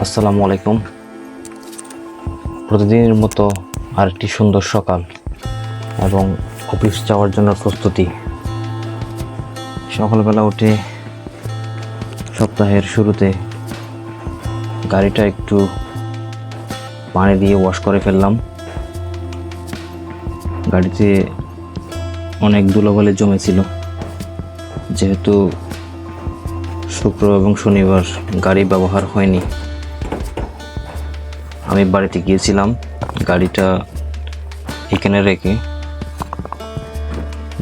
আসসালামু আলাইকুম। প্রতিদিনের মতো আরেকটি সুন্দর সকাল এবং অফিস যাওয়ার জন্য প্রস্তুতি। সকালবেলা উঠে সপ্তাহের শুরুতে গাড়িটা একটু পানি দিয়ে ওয়াশ করে ফেললাম। গাড়িতে অনেক ধুলোবালি জমেছিল। যেহেতু শুক্র এবং শনিবার গাড়ি ব্যবহার হয়নি। আমি বাড়িতে গিয়েছিলাম, গাড়িটা এখানে রেখে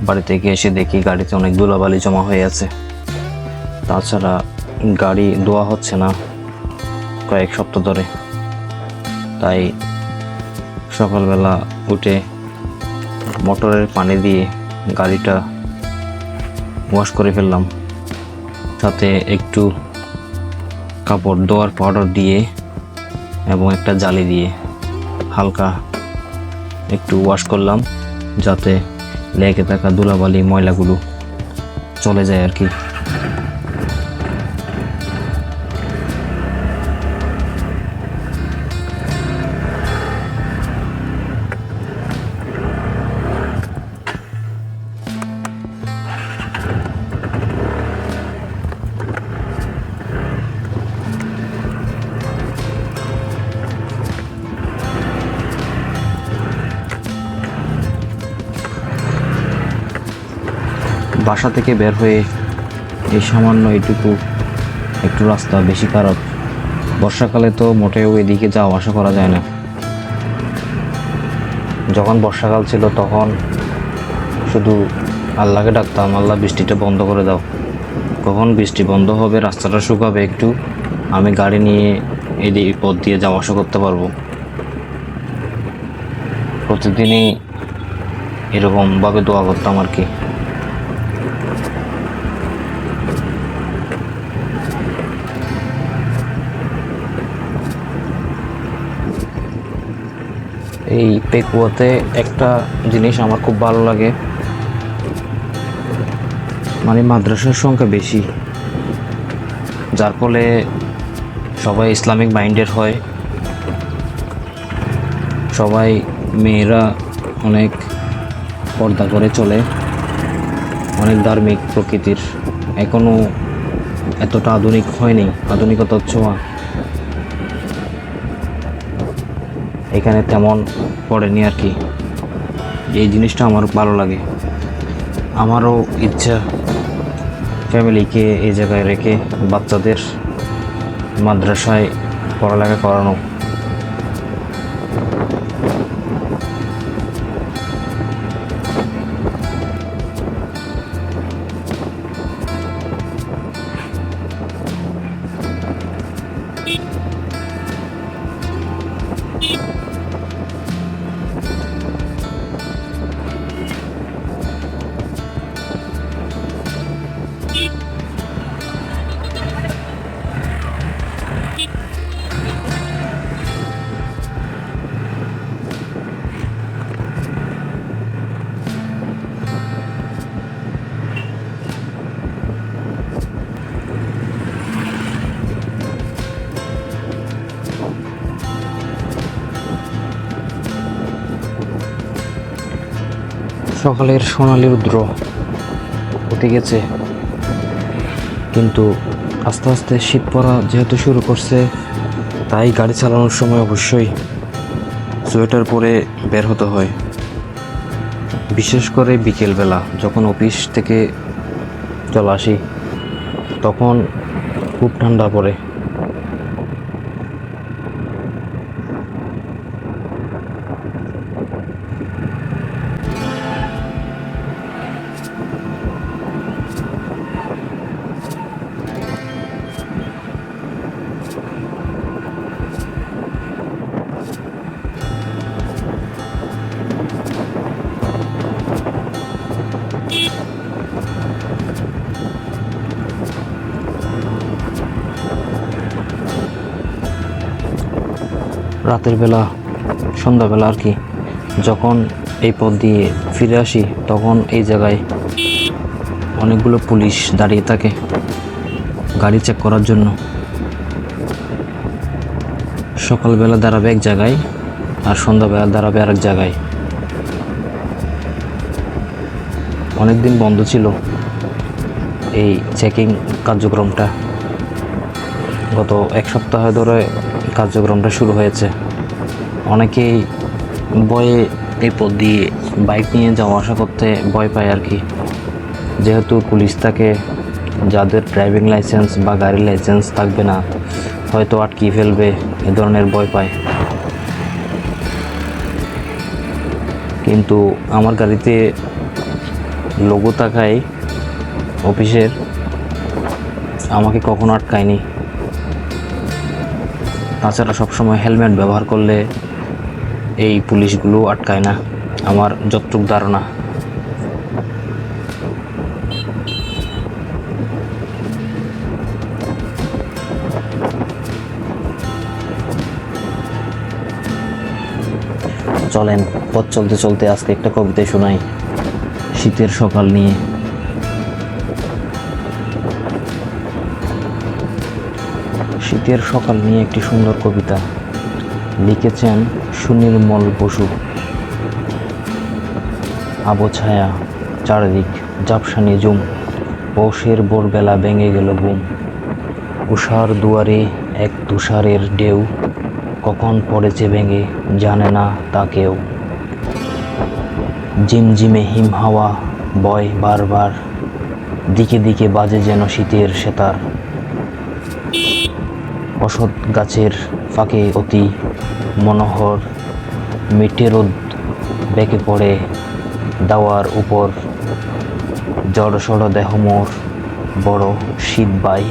বাড়িতে গিয়ে এসে দেখি গাড়িতে অনেক ধুলাবালি জমা হয়ে আছে। তাছাড়া গাড়ি ধোয়া হচ্ছে না কয়েক সপ্তাহ ধরে। তাই সকালবেলা উঠে মোটরের পানি দিয়ে গাড়িটা ওয়াশ করে ফেললাম। সাথে একটু কাপড় ধোয়ার পাউডার দিয়ে এবং একটা জালি দিয়ে হালকা একটু ওয়াশ করলাম, যাতে লেগে থাকা ধুলাবালি ময়লাগুলো চলে যায় আর কি। বাসা থেকে বের হয়ে এই সামান্য এইটুকু একটু রাস্তা, বেশি খারাপ। বর্ষাকালে তো মোটেও এদিকে যাওয়া আসা করা যায় না। যখন বর্ষাকাল ছিল তখন শুধু আল্লাহকে ডাকতাম, আল্লাহ, বৃষ্টিটা বন্ধ করে দাও। কখন বৃষ্টি বন্ধ হবে, রাস্তাটা শুকাবে একটু, আমি গাড়ি নিয়ে এই পথ দিয়ে যাওয়া আসা করতে পারব। প্রতিদিনই এরকমভাবে দোয়া করতাম আর কি। এই পেকুয়াতে একটা জিনিস আমার খুব ভালো লাগে। মানে মাদ্রাসার সংখ্যা বেশি। যার ফলে সবাই ইসলামিক মাইন্ডের হয়। সবাই মেয়েরা অনেক পর্দা করে চলে। অনেক ধার্মিক প্রকৃতির। এখনও এতটা আধুনিক হয়নি, আধুনিকতার ছোঁয়া। এখানে তেমন পড়েনি আর কি। এই জিনিসটা আমার ভালো লাগে। আমারও ইচ্ছা ফ্যামিলিকে এই জায়গায় রেখে বাচ্চাদের মাদ্রাসায় পড়ালেখা করানো। সকালের সোনালি রুদ্র উঠে গেছে। কিন্তু আস্তে আস্তে শীত পড়া যেহেতু শুরু করছে, তাই গাড়ি চালানোর সময় অবশ্যই সোয়েটার পরে বের হতে হয়। বিশেষ করে বিকেলবেলা, যখন অফিস থেকে চলে আসি, তখন খুব ঠান্ডা পড়ে। রাতের বেলা, সন্ধ্যাবেলা আর কি। যখন এই পথ দিয়ে ফিরে আসি, তখন এই জায়গায় অনেকগুলো পুলিশ দাঁড়িয়ে থাকে গাড়ি চেক করার জন্য। সকালবেলা দাঁড়াবে এক জায়গায় আর সন্ধ্যাবেলা দাঁড়াবে আরেক জায়গায়। অনেকদিন বন্ধ ছিল এই চেকিং কার্যক্রমটা। গত এক সপ্তাহ ধরে কার্যক্রমটা শুরু হয়েছে। অনেকেই বয়ে এই পথ দিয়ে বাইক নিয়ে যাওয়া আসা করতে ভয় পায় আর কি। যেহেতু পুলিশ তাকে, যাদের ড্রাইভিং লাইসেন্স বা গাড়ির লাইসেন্স থাকবে না, হয়তো আটকিয়ে ফেলবে, এ ধরনের ভয় পায়। কিন্তু আমার গাড়িতে লোগো থাকায় অফিসের, আমাকে কখনো আটকায়নি। তাছাড়া সবসময় হেলমেট ব্যবহার করলে এই পুলিশগুলো আটকায় না। আমার যতটুক ধারণা। চলেন, পথ চলতে চলতে আজকে একটা কবিতা শোনাই। শীতের সকাল নিয়ে। শীতের সকাল নিয়ে একটি সুন্দর কবিতা লিখেছেন সুনির্মল বসু। আবো ছায়া, চারদিক জাপসানি জুম পৌষের ভোরবেলা ভেঙে গেল বুম উষার দুয়ারে এক তুষারের ঢেউ, কখন পড়েছে ভেঙে জানে না তা কেউ। ঝিমঝিমে হিম হাওয়া, বয় বারবার, দিকে দিকে বাজে যেন শীতের সেতার। অসৎ গাছের ফাঁকে অতি মনোহর মিটে রোদ বেঁকে পড়ে দাওয়ার উপর। জড়সড় দেহ মোর বড় শীত বাই।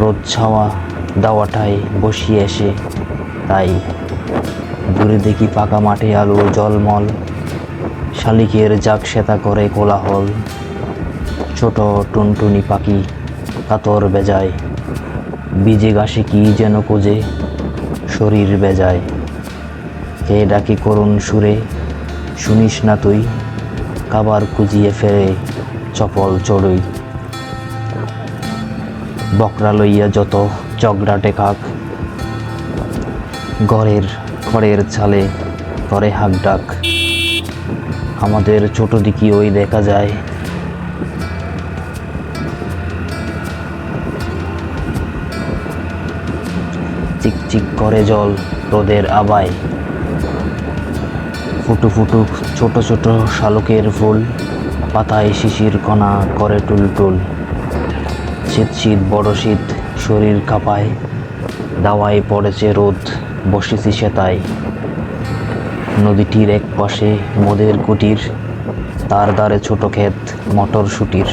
রোদ ছাওয়া দাওয়াটায় বসিয়ে এসে তাই দূরে দেখি পাকা মাঠে আলু জলমল। শালিকের জাক সেতা করে কোলাহল। ছোট টুনটুনি পাখি কাতর বেজায়। বীজে ঘাসে কি যেন কোজে শরীর বেজায়। কে ডাকি করুণ সুরে, শুনিস না তুই, কাবার কুজিয়ে ফেরে চপল চড়ুই। বকরা লইয়া যত চগড়াটে কাক ঘরের খড়ের ছালে করে হাক ডাক। আমাদের ছোট দিকি ওই দেখা যায় চিকচিক করে জল রোদের আবায়। ফুটু ফুটু ছোট ছোট শালকের ফুল, পাতায় শিশির কণা করে টুলটুল শীত শীত, বড় শীত, শরীর কাঁপায়, দাওয়ায় পড়েছে রোদ, বসেছি সেতায়। নদীটির এক পাশে মোদের কুটির, তার দ্বারে ছোট ক্ষেত মটরশুটির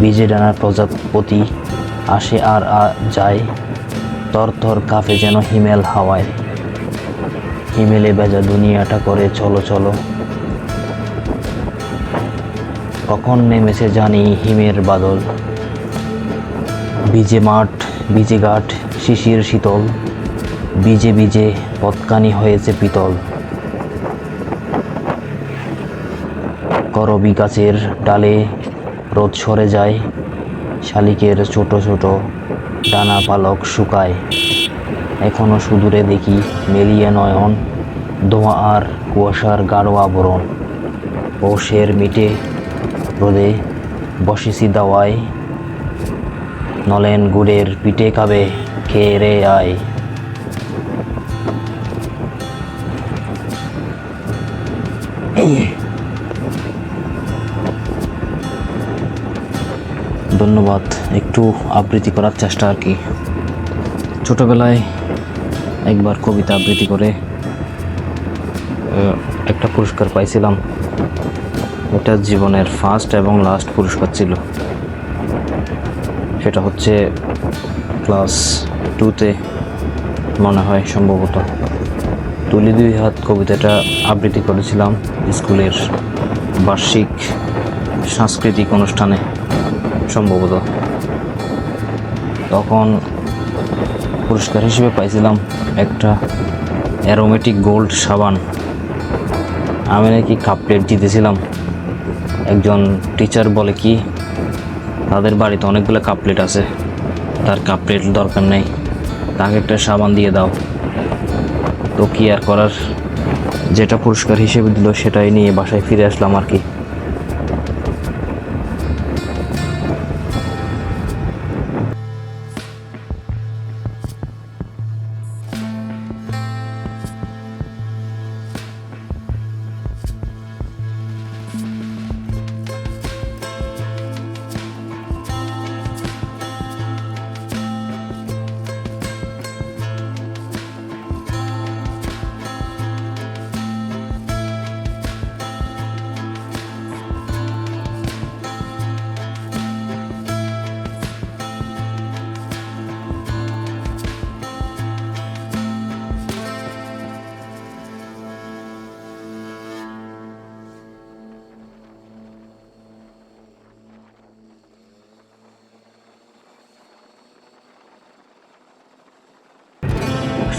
বীজে ডানা প্রজাপতি, আসে আর যায়। তর তর কাফে যেন হিমেল হাওয়ায়। হিমেলে বেজা দুনিয়াটা করে চলো চলো। কখন নেমেছে জানি হিমের বাদল। বিজে মাঠ বিজে ঘাট, শিশির শীতল। বিজে বিজে পতকানি হয়েছে পিতল। করবি গাছের ডালে রোদ সরে যায়, শালিকের ছোট ছোট ডানা পালক শুকায়। এখনও সুদূরে দেখি মেলিয়ে নয়ন, ধোঁয়া আর কুয়াশার গাঢ় আবরণ। ও শের মিটে রোদে বসেছি দাওয়ায়, নলেন গুড়ের পিঠে খাবে খেয়ে রে আয়। ধন্যবাদ। একটু আবৃত্তি করার চেষ্টা আর কি। ছোটবেলায় একবার কবিতা আবৃত্তি করে একটা পুরস্কার পাইছিলাম। এটা জীবনের ফার্স্ট এবং লাস্ট পুরস্কার ছিল। সেটা হচ্ছে ক্লাস টুতে মনে হয় সম্ভবত। তুলি দুই হাত কবিতাটা আবৃত্তি করেছিলাম স্কুলের বার্ষিক সাংস্কৃতিক অনুষ্ঠানে। সম্ভবত। তখন পুরস্কার হিসেবে পাইছিলাম একটা অ্যারোমেটিক গোল্ড সাবান। আমি নাকি কাপ প্লেট জিতেছিলাম। একজন টিচার বলে কি, তাদের বাড়িতে অনেকগুলো কাপ প্লেট আছে। তার কাপ প্লেট দরকার নেই। তাকে একটা সাবান দিয়ে দাও। তো কি আর করার? যেটা পুরস্কার হিসেবে দিল সেটাই নিয়ে বাসায় ফিরে আসলাম আর কি।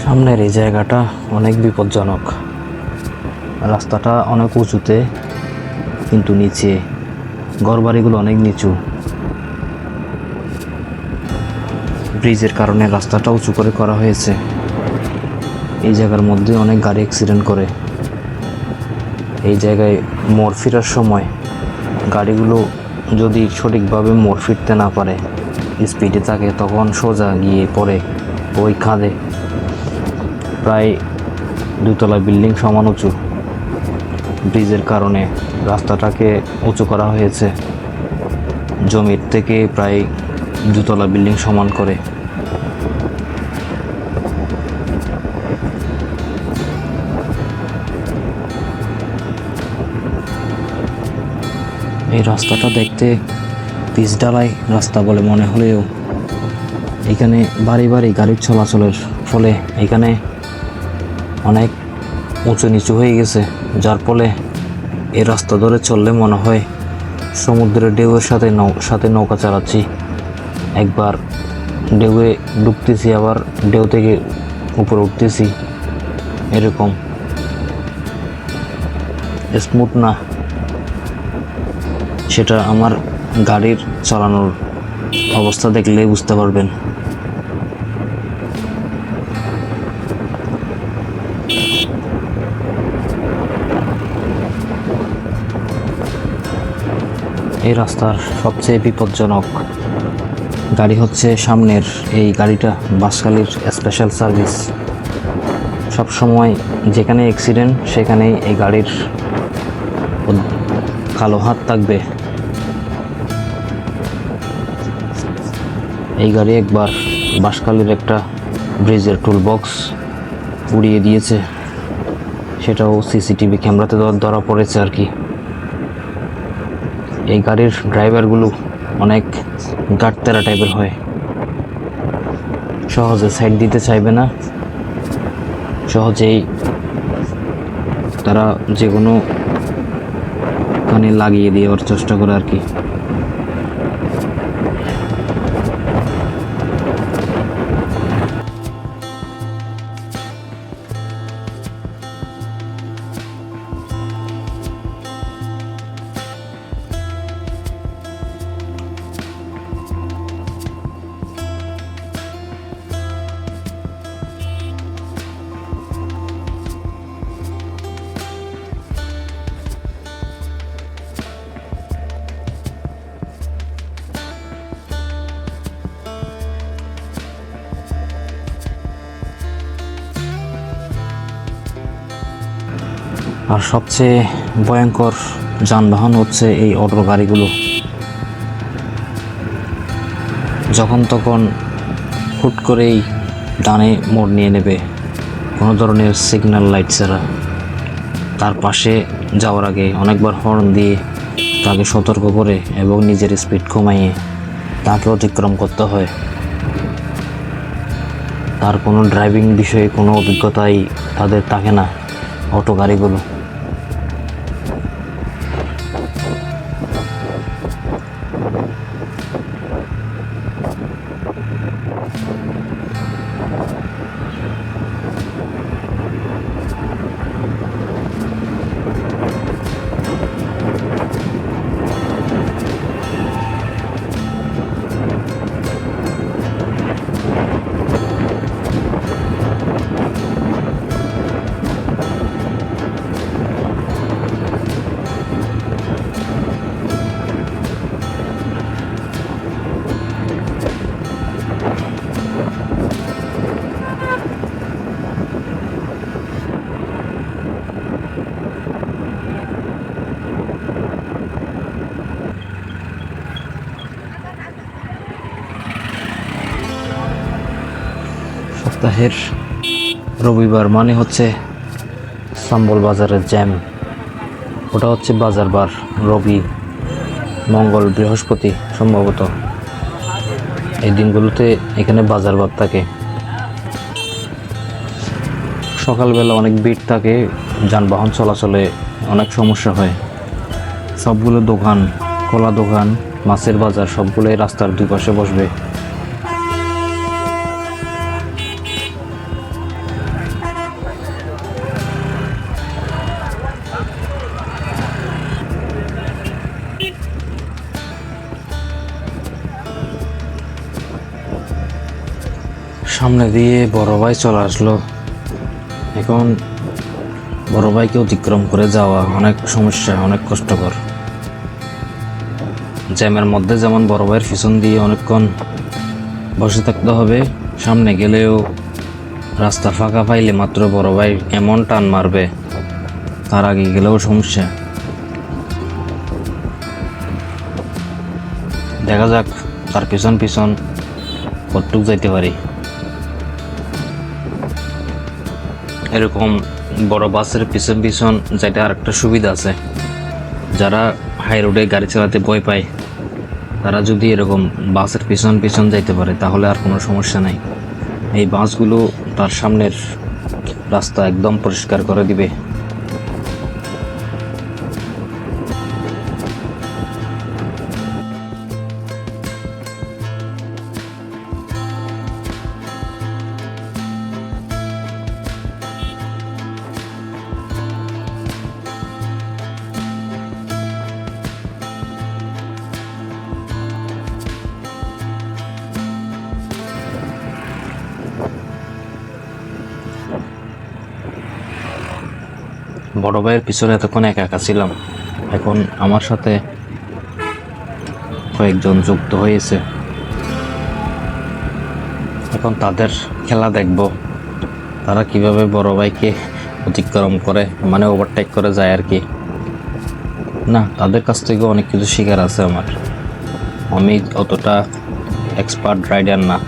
সামনের এই জায়গাটা অনেক বিপজ্জনক। রাস্তাটা অনেক উঁচুতে, কিন্তু নিচে। ঘরবাড়িগুলো অনেক নিচু। ব্রিজের কারণে রাস্তাটা উঁচু করে করা হয়েছে। এই জায়গার মধ্যে অনেক গাড়ি অ্যাক্সিডেন্ট করে। এই জায়গায় মোড় ফেরার সময় গাড়িগুলো যদি সঠিকভাবে মোড় ফিরতে না পারে স্পিডে থাকে, তখন সোজা গিয়ে পড়ে, ওই খাদে। প্রায় দুতলা বিল্ডিং সমান উঁচু। ব্রিজের কারণে রাস্তাটাকে উঁচু করা হয়েছে। জমির থেকে প্রায় দুতলা বিল্ডিং সমান করে। এই রাস্তাটা দেখতে পিচ ডালাই রাস্তা বলে মনে হলেও এখানে বাড়ি বাড়ি গাড়ির চলাচলের ফলে এখানে অনেক উঁচু নিচু হয়ে গেছে, যার ফলে এই রাস্তা ধরে চললে মনে হয় সমুদ্রের ঢেউয়ের সাথে নৌ, সাথে নৌকা চালাচ্ছি। একবার ঢেউয়ে ডুবতেছি, আবার ঢেউ থেকে উপরে উঠতেছি, এরকম। স্মুথ না, সেটা আমার গাড়ির চালানোর অবস্থা দেখলে বুঝতে পারবেন। এই রাস্তার সবচেয়ে বিপজ্জনক গাড়ি হচ্ছে সামনের এই গাড়িটা বাসকালির স্পেশাল সার্ভিস সব সময় যেখানে অ্যাক্সিডেন্ট সেখানেই এই গাড়ির কালো হাত থাকবে। এই গাড়ি একবার বাঁশখালীর একটা ব্রিজের টুল বক্স উড়িয়ে দিয়েছে। সেটাও সিসিটিভি ক্যামেরাতে ধরা পড়েছে আর কি। এই গাড়ির ড্রাইভারগুলো অনেক গাটতেরা টাইপের হয়। সহজে সাইড দিতে চাইবে না। সহজেই তারা যে কোনো কানে লাগিয়ে দেওয়ার চেষ্টা করে আর কি। আর সবচেয়ে ভয়ঙ্কর যানবাহন হচ্ছে এই অটো গাড়িগুলো। যখন তখন হুট করেই ডানে মোড় নিয়ে নেবে কোনো ধরনের সিগন্যাল লাইট ছাড়া। তার পাশে যাওয়ার আগে অনেকবার হর্ন দিয়ে তাকে সতর্ক করে এবং নিজের স্পিড কমাইয়ে তাকে অতিক্রম করতে হয়। তার কোনো ড্রাইভিং বিষয়ে কোনো অভিজ্ঞতাই তাদের থাকে না অটো গাড়িগুলো। সপ্তাহের রবিবার মানে হচ্ছে সাম্বল বাজারের জ্যাম। ওটা হচ্ছে বাজার বার, রবি, মঙ্গল, বৃহস্পতি সম্ভবত। এই দিনগুলোতে এখানে বাজার বার থাকে। সকালবেলা অনেক ভিড় থাকে, যানবাহন চলাচলে অনেক সমস্যা হয়। সবগুলো দোকান, কলা দোকান, মাছের বাজার, সবগুলোই রাস্তার দুই পাশে বসবে। সামনে দিয়ে বড় ভাই চলে আসলো। এখন বড় ভাইকে অতিক্রম করে যাওয়া অনেক সমস্যা, অনেক কষ্টকর। জ্যামের মধ্যে যেমন বড় ভাইয়ের পিছন দিয়ে অনেকক্ষণ বসে থাকতে হবে, সামনে গেলেও রাস্তা ফাঁকা পাইলে মাত্র বড় ভাই এমন টান মারবে, তার আগে গেলেও সমস্যা। দেখা যাক তার পিছন পিছন কতটুক যাইতে পারি। এরকম বড় বাসের পিছন পিছন যেটা আর একটা সুবিধা আছে। যারা হাই রোডে গাড়ি চালাতে ভয় পায়, তারা যদি এরকম বাসের পিছন পিছন যাইতে পারে, তাহলে আর কোনো সমস্যা নাই। এই বাসগুলো তার সামনের রাস্তা একদম পরিষ্কার করে দিবে। বড় ভাইয়ের পিছনে এতক্ষণ একা একা ছিলাম। এখন আমার সাথে কয়েকজন যুক্ত হয়েছে। এখন তাদের খেলা দেখব। তারা কীভাবে বড় ভাইকে অতিক্রম করে মানে ওভারটেক করে যায় আর কি। না, তাদের কাছ থেকে অনেক কিছু শেখার আছে আমার। আমি অতটা এক্সপার্ট রাইডার না।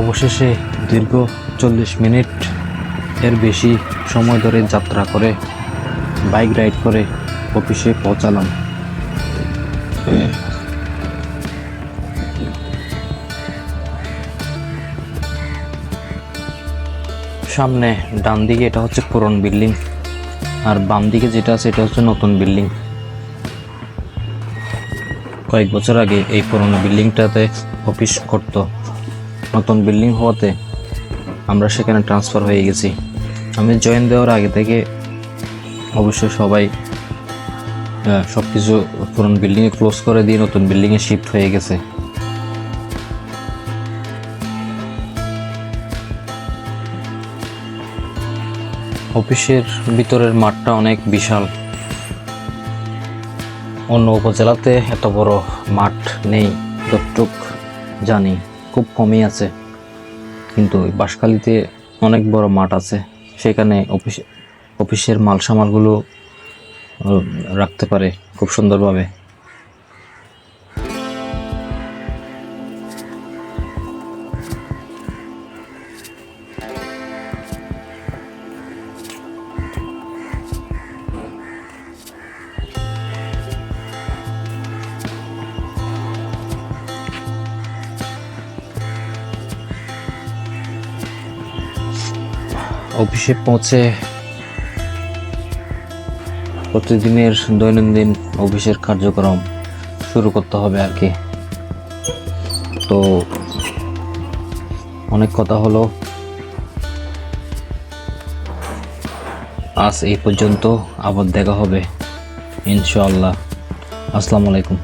অবশেষে দীর্ঘ চল্লিশ মিনিট এর বেশি সময় ধরে যাত্রা করে, বাইক রাইড করে অফিসে পৌঁছালাম। সামনে ডান দিকে এটা হচ্ছে পুরন বিল্ডিং, আর বাম দিকে যেটা আছে এটা হচ্ছে নতুন বিল্ডিং। কয়েক বছর আগে এই পুরনো বিল্ডিংটাতে অফিস করতো। নতুন বিল্ডিং হওয়াতে আমরা সেখানে ট্রান্সফার হয়ে গেছি। আমি জয়েন দেওয়ার আগে থেকে অবশ্যই সবাই সব কিছু পুরনো বিল্ডিংয়ে ক্লোজ করে দিয়ে নতুন বিল্ডিংয়ে শিফট হয়ে গেছে। অফিসের ভিতরের মাঠটা অনেক বিশাল। অন্য উপজেলাতে এত বড় মাঠ নেই, যতটুক জানি। খুব কমই আছে। কিন্তু বাঁশখালীতে অনেক বড় মাঠ আছে। সেখানে অফিস, অফিসের মাল সামালগুলো রাখতে পারে খুব সুন্দরভাবে। অফিসে পৌঁছে প্রতিদিনের দৈনন্দিন অফিসের কার্যক্রম শুরু করতে হবে আর কি। তো অনেক কথা হলো। আজ এই পর্যন্ত আবার দেখা হবে। ইনশাআল্লাহ। আসসালামু আলাইকুম।